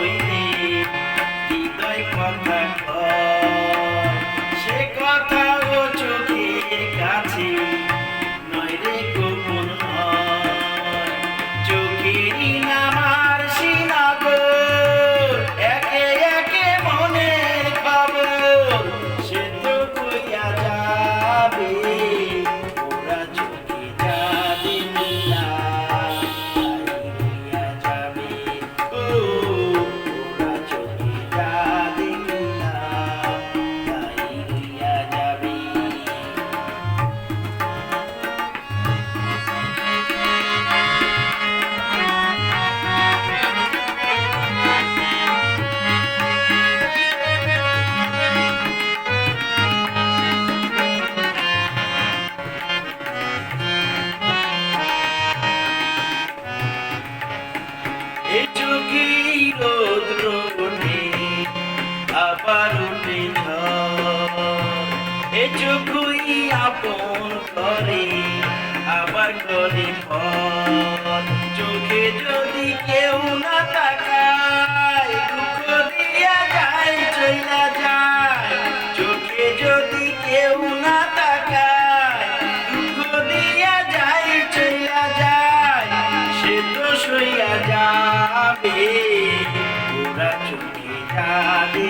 We. Sukhoi আপন করে, আবার করে পর চোখে যদি কেউ না তাকায়, দুঃখ দিয়া যায়, চইলা যায়। চোখে যদি কেউ না তাকায়, দুঃখ দিয়া যায়, চইলা যায়। সে তো সইয়া যাবে, ওরা চোখে যাবে